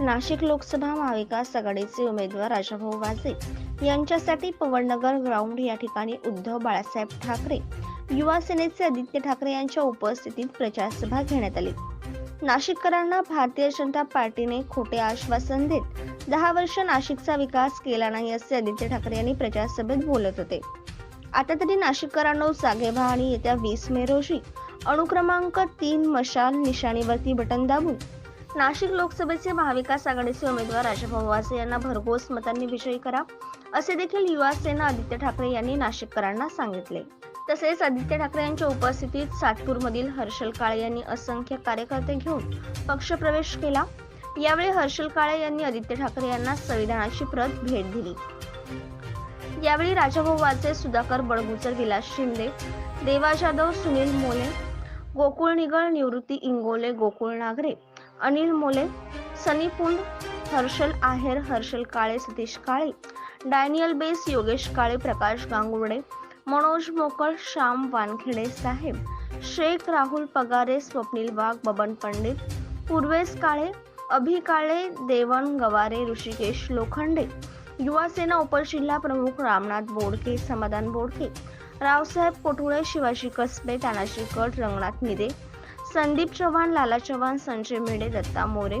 नाशिक लोकसभा महाविकास आघाडीचे उमेदवार राजाभाऊ वाजे यांच्यासाठी पवननगर ग्राउंड या ठिकाणी उद्धव बाळासाहेब ठाकरे युवा सेनेचे आदित्य ठाकरे यांच्या उपस्थितीत प्रचारसभा घेण्यात आली. नाशिककरांना भारतीय जनता पार्टीने खोटे आश्वासन देत दहा वर्ष नाशिकचा विकास केला नाही असे आदित्य ठाकरे यांनी प्रचारसभेत बोलत होते. आता तरी नाशिककरांनो जागे व्हा आणि येत्या वीस मे रोजी अनुक्रमांक तीन मशाल निशाणीवरती बटन दाबून नाशिक लोकसभेचे महाविकास आघाडीचे उमेदवार राजाभाऊ वासे यांना भरघोस मतांनी विजयी करा असे देखील युवा सेना आदित्य ठाकरे यांनी नाशिककरांना सांगितले. तसेच आदित्य ठाकरे यांच्या उपस्थितीत सातपूरमधील हर्षल काळे यांनी असंख्य कार्यकर्ते घेऊन पक्षप्रवेश केला. यावेळी हर्षल काळे यांनी आदित्य ठाकरे यांना संविधानाची प्रत भेट दिली. यावेळी राजाभाऊ वाचे सुधाकर बडगुजर विलास शिंदे देवा जाधव सुनील मोले गोकुळ निगळ निवृत्ती इंगोले गोकुळ नागरे अनिल मोले सनी पुंड हर्षल आहेर हर्षल काळे सतीश काळे डॅनियल बेस योगेश काळे प्रकाश गांगुर्डे मनोज मोकळ श्याम वानखेडे साहेब शेख राहुल पगारे स्वप्नील वाघ बबन पंडित पूर्वेश काळे अभि काळे देवन गवारे ऋषिकेश लोखंडे युवासेना उपजिल्हा प्रमुख रामनाथ बोडके समाधान बोडके रावसाहेब कोटुळे शिवाजी कसबे तानाजी कट रंगनाथ निदे संदीप चव्हाण लाला चव्हाण संजय मेढे दत्ता मोरे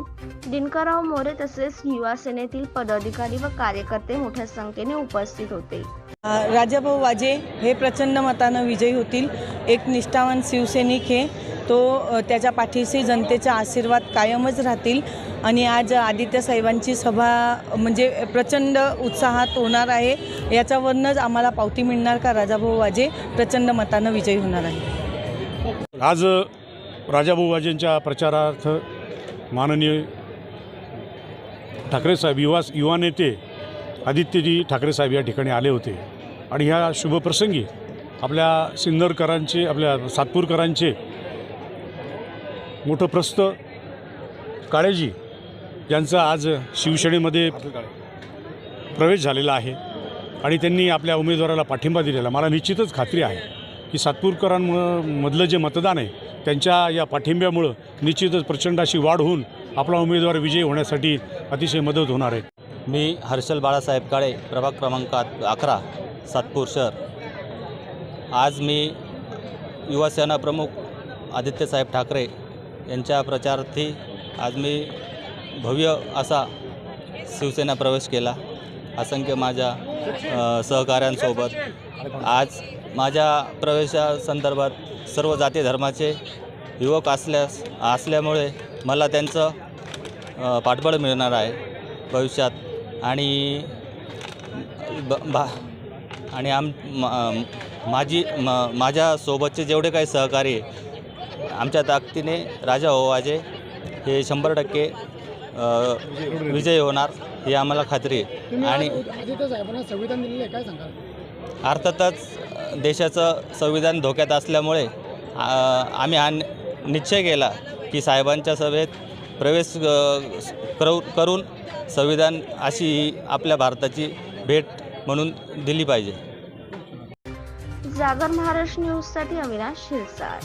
दिनकरराव मोरे तसेच युवा सेनेतील पदाधिकारी व कार्यकर्ते मोठ्या संख्येने उपस्थित होते. राजाभाऊ वाजे हे प्रचंड मतानं विजयी होतील. एक निष्ठावान शिवसैनिक हे. तो त्याच्या पाठीशी जनतेचा आशीर्वाद कायमच राहतील. आणि आज आदित्य साहेबांची सभा म्हणजे प्रचंड उत्साहात होणार आहे. याच्यावरनंच आम्हाला पावती मिळणार का? राजाभाऊ वाजे प्रचंड मतानं विजयी होणार आहे आज राजाभाऊ वाजेंच्या प्रचारार्थ माननीय ठाकरे साहेब युवा युवा नेते आदित्यजी ठाकरे साहेब या ठिकाणी आले होते. आणि ह्या शुभप्रसंगी आपल्या सिन्नरकरांचे आपल्या सातपूरकरांचे मोठं प्रस्त काळेजी यांचा आज शिवसेनेमध्ये प्रवेश झालेला आहे. आणि त्यांनी आपल्या उमेदवाराला पाठिंबा दिलेला. मला निश्चितच खात्री आहे की सातपूरकरांमधलं जे मतदान आहे त्यांच्या या पाठिंब्यामुळं निश्चितच प्रचंड अशी वाढ होऊन आपला उमेदवार विजयी होण्यासाठी अतिशय मदत होणार आहे. मी हर्षल बाळासाहेब काळे प्रभाग क्रमांक अकरा सातपूर शहर. आज मी युवासेना प्रमुख आदित्यसाहेब ठाकरे यांच्या प्रचारार्थी आज मी भव्य असा शिवसेना प्रवेश केला. असंख्य माझ्या सहकाऱ्यांसोबत. आज माझ्या प्रवेशासंदर्भात सर्व जाती धर्माचे युवक असल्यास असल्यामुळे मला त्यांचं पाठबळ मिळणार आहे भविष्यात. आणि ब बा आणि आम माझी म माझ्यासोबतचे जेवढे काही सहकारी आमच्या ताकदीने राजा ओवाजे हे शंभर टक्के विजयी होणार ही आम्हाला खात्री आहे. आणि अर्थातच देशाचं संविधान धोक्यात असल्यामुळे आम्ही हा निश्चय केला की साहेबांच्या सभेत प्रवेश करू करून संविधान अशी आपल्या भारताची भेट म्हणून दिली पाहिजे. जागर महाराष्ट्र न्यूजसाठी अविनाश शिरसाट.